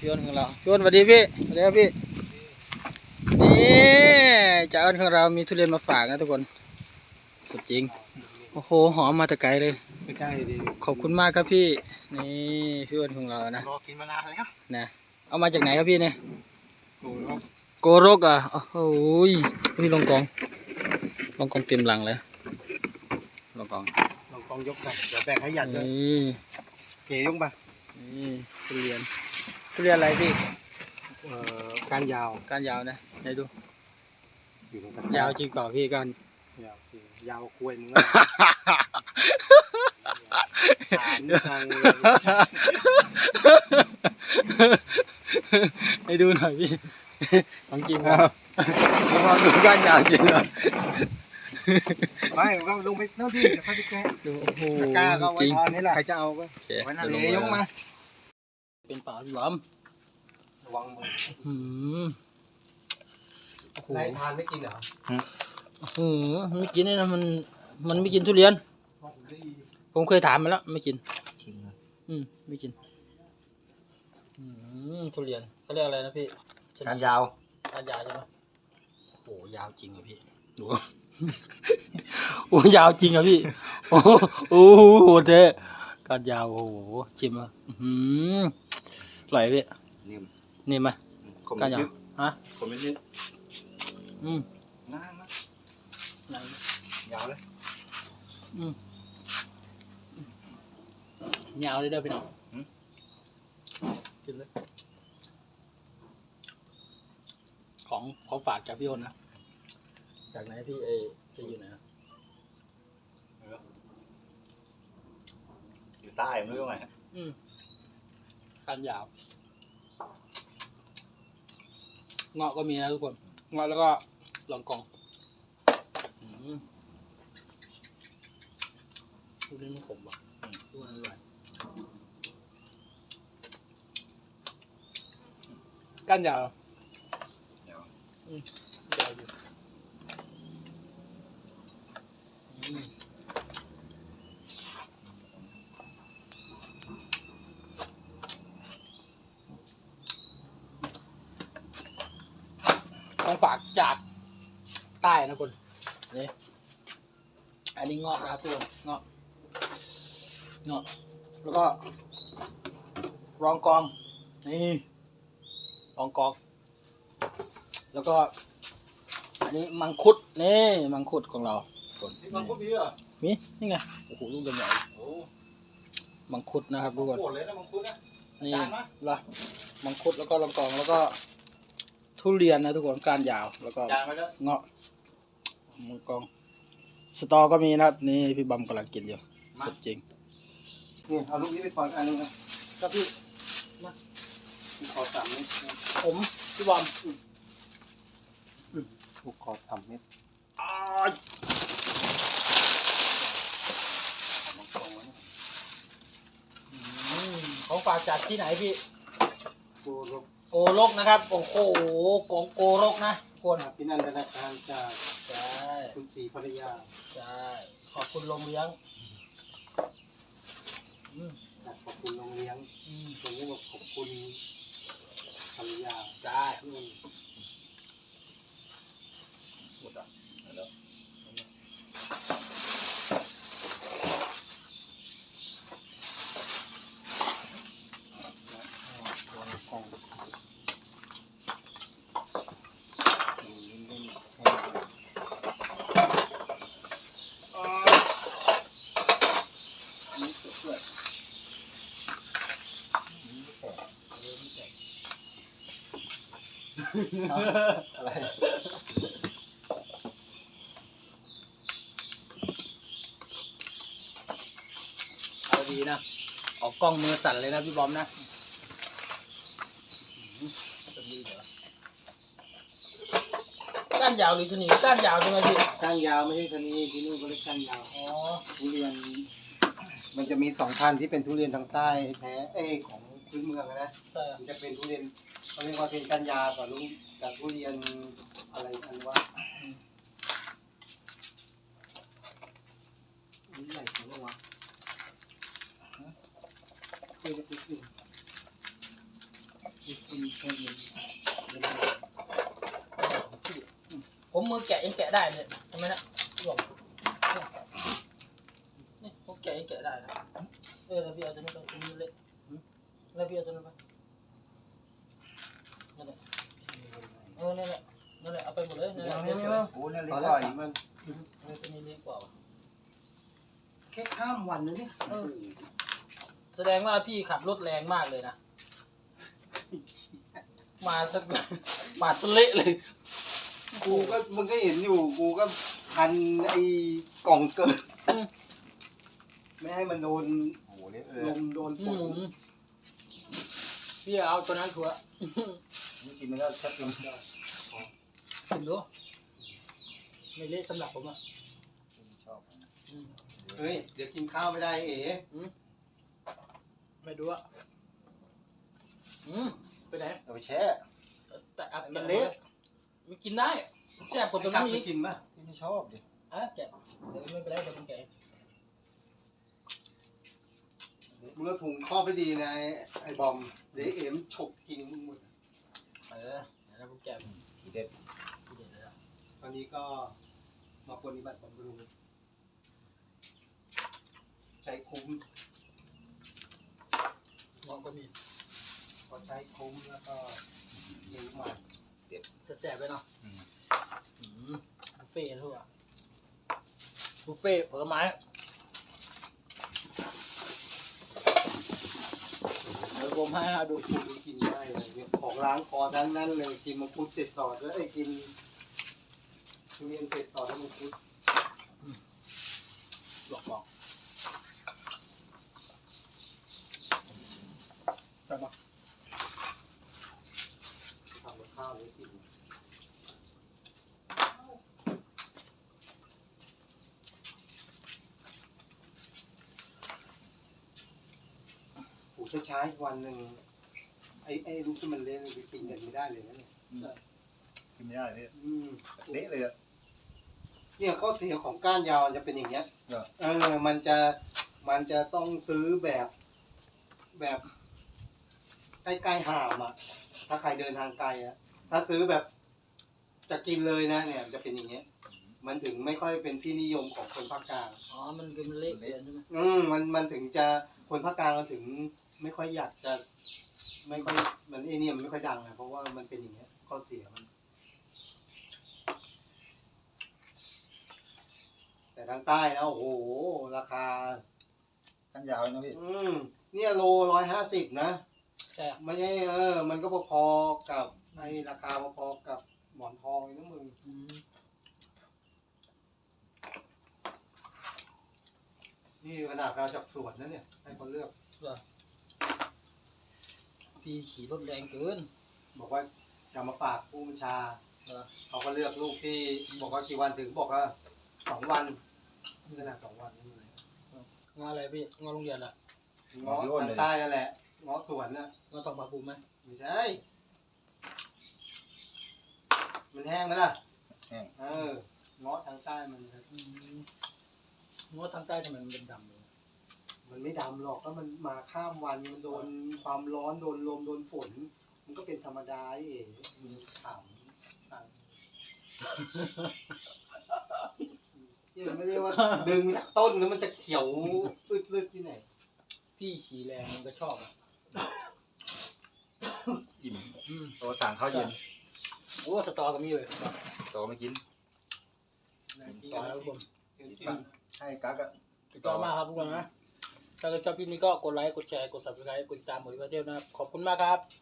พี่อ้นของเราพี่อ้นสวัสดีพี่สวัสดีครับพี่นี่จ่าอ้นของเรามีทุเรียนมาฝากนะทุกคนสุดจริงโอ้โหหอมมาแต่ไกลเลยไม่ใช่ดิขอบคุณมากครับพี่นี่พี่อ้วนของเรานะรอกินมานานแล้วนะเอามาจากไหนครับพี่เนี่ยโอ้โหโกรกอะโอ้โหยนี่ลองกองลองกองเต็มหลังเลยลองกองลองกองยกไปเดี๋ยวแบ่งให้หยัดเลยนี่เกยกไปนี่ทุเรียน ทุเรียนอะไรพี่เอ่อการยาวก้านยาวนะไหนดู อยู่ตรงกันยาวจริงเปล่าพี่ก้าน ยาวจริงยาวคุยมึงถามทางให้ดูหน่อยพี่ของจริงครับลองดูก้านยาวจริงเหรอไม่ก็ลงไปเท่าที่เดี๋ยวค่อยไปแกะดูโอ้โหตะกร้าก็จไว้ริง ตอนนี้แหละใครจะเอาก็โอเคไว้นั่นเดี๋เลยวยลกงมา เป็นป่าพี่หวาม ระวังมือหืมโอ้โหนายทานไม่กินเหรอหืมมันไม่กินเลยนะมัน มันไม่กินทุเรียนผมได้ผมเคยถามมาแล้ว ไม่กินชิมเลยอืม ไม่กิน อืมทุเรียนเขาเรียกอะไรนะพี่การยาวก้านยาวใช่ไหมโอ้โหยาวจริงอะพี่ดู โอ้ยาวจริงอะพี่ โอ้โหโอ้โหโหดเท่ก้านยาวโอ้โหชิมอะอื้อหืมอร่อยพี่นิ่ม นี่ไหมคมก้านยาวนิดฮะคมนิดอืมน่านะไหนยาวเลยอืมยาวเลยเด้อพี่น้องกินเลย ของของฝากจากพี่อ้นนะ จากไหนพี่เอจะอยู่ไหนนะอยู่ใต้ไม่รู้ไงอืมคันยาว เงาะก็มีนะทุกคนเงาะแล้วก็ลองกองอืมดูนี่มันขมว่ะดูมันอร่อยก้านยาวยาวอืมยาวอยู่อืมของฝากจาก ใต้นะคุณนี่อันนี้เงาะนะครับทุกคนเงาะเงาะแล้วก็ รองกอง นี่รองกอง แล้วก็ อันนี้มังคุดนี่มังคุดของเราคนนี่มันก็มีเหรอมีนี่ไงโอ้โหลูกใหญ่โอ้ๆมังคุดนะครับทุกคนโหดเลยนะมังคุดนะนี่จานมะละมังคุดแล้วก็รองกองแล้วก็ ทุเรียนนะทุกคนก้านยาวแล้วก็จานมาแล้วเงาะ มังกองสตอก็มีนะครับ นี่พี่บอมกำลังกินอยู่สุดจริงนี่เอาลูกนี้ไปก่อนอันนึงนะครับพี่ขอสามเม็ดผมพี่บอมลูกขอสามเม็ดอ้ายมังกรไว้นะอืมของฝากจากที่ไหนพี่โซ่ลูกโกรกนะครับ โอ้โหกองโกรกนะคนที่นั่นธนาคารจากใช่ คุณศรีภรรยาใช่ขอบคุณโรงเลี้ยงอืมจากขอบคุณโรงเลี้ยงอืมตรงนี้บอกขอบคุณภรรยาใช่อืมหมดอะแล้ว กล่องอืมเล่นๆให้ นี่สวย อะไรเอาดีนะ ออกกล้องมือสั่นเลยนะพี่บอมนะอืมจะดีเหรอก้านยาวหรือชะนีก้านยาวใช่ไหมพี่ก้านยาวไม่ใช่ชะนีที่นู่นก็เรียกก้านยาวอ๋อทุเรียน มันจะมีสองพันธุ์ที่เป็นทุเรียนทางใต้แท้เอ้ยของพื้นเมืองอะนะ ใช่อะมันจะเป็นทุเรียน เขาเรียกว่าเป็นก้านยากับลุงกับทุเรียนอะไรอันว่าอันนี้ใหญ่กว่าเมื่อวะเคยจะไปกินนี่กินแค่นี้ผมมือแกะยังแกะได้เลยทำไมนะหลงนี่ผมแกะยังแกะได้นะเออแล้วพี่เอาตัวนี้ไปตัวนี้เละหืมแล้วพี่ตัวนี้ไป นั่นแหละเออนั่นแหละนั่นแหละเอาไปหมดเลยนั่นแหละไม่ไม่ไม่โอ้เนี่ยเล็กกว่าอีกมันออตัวนี้เล็กกว่าวะแค่ข้ามวันนะนี่เออแสดงว่าพี่ขับรถแรงมากเลยนะมาสักมาสเละเลยกูก็มึงก็เห็นอยู่ กูก็พันไอ้กล่องเกินไม่ให้มันโดนโอ้โหเล็กเลลยมโดนอืฝนมพี่เอาตัวนั้นถั่ว นี่กินมันก็ชัดลงชิมดูไม่เละสำหรับผมอะชอบอืมเฮ้ย เดี๋ยวกินข้าวไม่ได้เอ๋ไม่ดูอะอืมไปไหนเอาไปแช่แต่อัพมันเละมันกินได้แซ่บกว่าตัวกลันั้บนไปอีกกินป่ะที่ไม่ชอบดิอะแกะเดี๋ยวไม่เป็นไรเดี๋ยวผมแกะมึงก็ถุงครอบไปดีนะไอ้ไอ้บอมเดี๋ยวเอ็มฉกกินมึงหมด เออเดี๋ยวผมแกะทีเด็ดทีเด็ดเลยอะตอนนี้ก็มาปฏิบัติบำรุงใช้คุ้มน้องก็มีพอใช้คุ้มแล้วก็ยืมมาสแตบไปเนาะอืมบุฟเฟ่ต์ทั่วบุฟเฟ่ต์ผลไม้เดี๋ยว ผมให้เอาดูคุณกินได้เลยเนี่ยของล้างคอทั้งนั้นเลยกินมังคุดเสร็จต่อแล้วไอ้ยกินทุเรียนเสร็จต่อแล้วมังคุดบอกบอกใช่ปะ ทำกับข้าวเลยกิน โอ้ช้าช้าๆอีกวันหนึ่งไอ้ไอ้ลูกที่มันเล่นไปกินกันไม่ได้เลยนะเนี่ยกินไม่ได้เลยอืม เละเลยอะ เนี่ยข้อเสียของก้านยาวมันจะเป็นอย่างเงี้ยเหรอ เออ มันจะมันจะต้องซื้อแบบแบบใกล้ๆหามอะ ถ้าใครเดินทางไกลอะ ถ้าซื้อแบบจะกินเลยนะ เนี่ยจะเป็นอย่างเงี้ย มันถึงไม่ค่อยเป็นที่นิยมของคนภาคกลาง อ๋อ มันคือมันเละเกินใช่ไหมอืมมันมันถึงจะคนภาคกลางมันถึง ไม่ค่อยอยากจะ ไม่ค่อยมันไอเนี่ยมันไม่ค่อยดังนะเพราะว่ามันเป็นอย่างเงี้ยข้อเสียมัน แต่ทางใต้นะโอ้โห ราคา ขั้นยาวเลยนะพี่ อืมเนี่ยโลร้อยห้าสิบนะแต่ไม่ใช่เออ มันก็พอๆกับไอราคาพอๆกับหมอนทองเลยนะมึงอืมนี่ขนาดเราจากสวนนะเนี่ย ให้เขาเลือก พี่ขี่รถแรงเกิน บอกว่าจะมาฝากผู้บัญชา เหรอ เขาก็เลือกลูกที่บอกว่ากี่วันถึงบอกว่าสองวันนี่ขนาดสองวันนี่เลยงออะไรพี่งอโรงเรียนละเงาะทางใต้นั่นแหละเงาะสวนน่ะงอตองปลาปูไหมไม่ใช่ มันแห้งไหมล่ะแห้ง เออเงาะทางใต้มันอืมงอทางใต้ทำไมมันเป็นดำเลยมันไม่ ดำหรอกก็มันมาข้ามวันมันโดนความร้อนโดนลมโดนฝน มันก็เป็นธรรมดาไอ้เอ๋มึงถามถามที่มันไม่เรียกว่าดึงจากต้นแล้วมันจะเขียวพืดๆที่ไหน พี่ขี่แรงมันก็ชอบอะอิ่มอืมตัวสั่งข้าวเย็นโอ้สตอก็มีเลยตัวไม่กินต่อแล้วทุกคนให้กักอะติดต่อมากครับทุกคนนะ ถ้าชอบคลิปนี้ก็กดไลค์ กดแชร์ กด subscribe กดติดตามหมวยวิวเดียวนะครับ ขอบคุณมากครับ